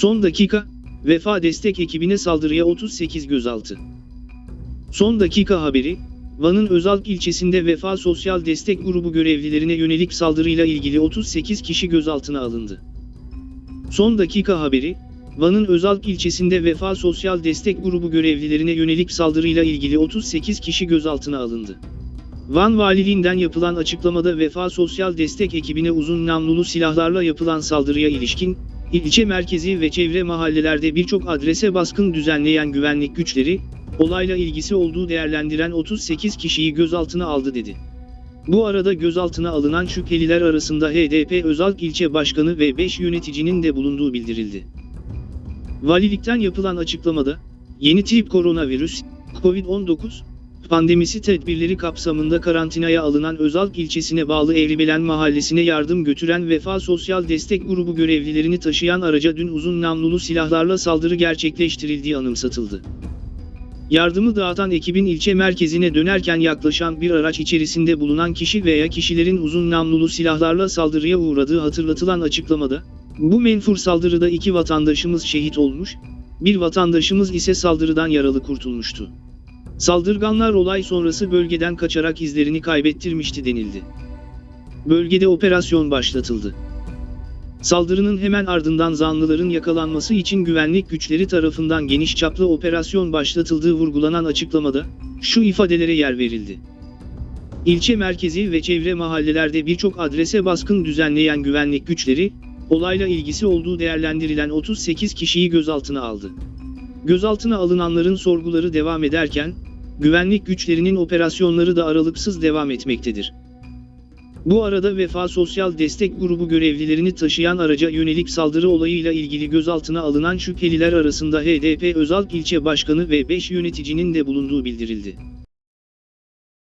Son dakika, Vefa destek ekibine saldırıya 38 gözaltı. Son dakika haberi, Van'ın Özalp ilçesinde Vefa Sosyal Destek Grubu görevlilerine yönelik saldırıyla ilgili 38 kişi gözaltına alındı. Son dakika haberi, Van'ın Özalp ilçesinde Vefa Sosyal Destek Grubu görevlilerine yönelik saldırıyla ilgili 38 kişi gözaltına alındı. Van Valiliğinden yapılan açıklamada Vefa Sosyal Destek ekibine uzun namlulu silahlarla yapılan saldırıya ilişkin, ilçe merkezi ve çevre mahallelerde birçok adrese baskın düzenleyen güvenlik güçleri, olayla ilgisi olduğu değerlendiren 38 kişiyi gözaltına aldı dedi. Bu arada gözaltına alınan şüpheliler arasında HDP Özalp ilçe başkanı ve 5 yöneticinin de bulunduğu bildirildi. Valilikten yapılan açıklamada, yeni tip koronavirüs, COVID-19, pandemisi tedbirleri kapsamında karantinaya alınan Özalp ilçesine bağlı Eğribelen mahallesine yardım götüren Vefa Sosyal Destek Grubu görevlilerini taşıyan araca dün uzun namlulu silahlarla saldırı gerçekleştirildiği anımsatıldı. Yardımı dağıtan ekibin ilçe merkezine dönerken yaklaşan bir araç içerisinde bulunan kişi veya kişilerin uzun namlulu silahlarla saldırıya uğradığı hatırlatılan açıklamada, bu menfur saldırıda iki vatandaşımız şehit olmuş, bir vatandaşımız ise saldırıdan yaralı kurtulmuştu. Saldırganlar olay sonrası bölgeden kaçarak izlerini kaybettirmişti denildi. Bölgede operasyon başlatıldı. Saldırının hemen ardından zanlıların yakalanması için güvenlik güçleri tarafından geniş çaplı operasyon başlatıldığı vurgulanan açıklamada, şu ifadelere yer verildi. İlçe merkezi ve çevre mahallelerde birçok adrese baskın düzenleyen güvenlik güçleri, olayla ilgisi olduğu değerlendirilen 38 kişiyi gözaltına aldı. Gözaltına alınanların sorguları devam ederken, güvenlik güçlerinin operasyonları da aralıksız devam etmektedir. Bu arada Vefa Sosyal Destek Grubu görevlilerini taşıyan araca yönelik saldırı olayıyla ilgili gözaltına alınan şüpheliler arasında HDP Özalp ilçe başkanı ve 5 yöneticinin de bulunduğu bildirildi.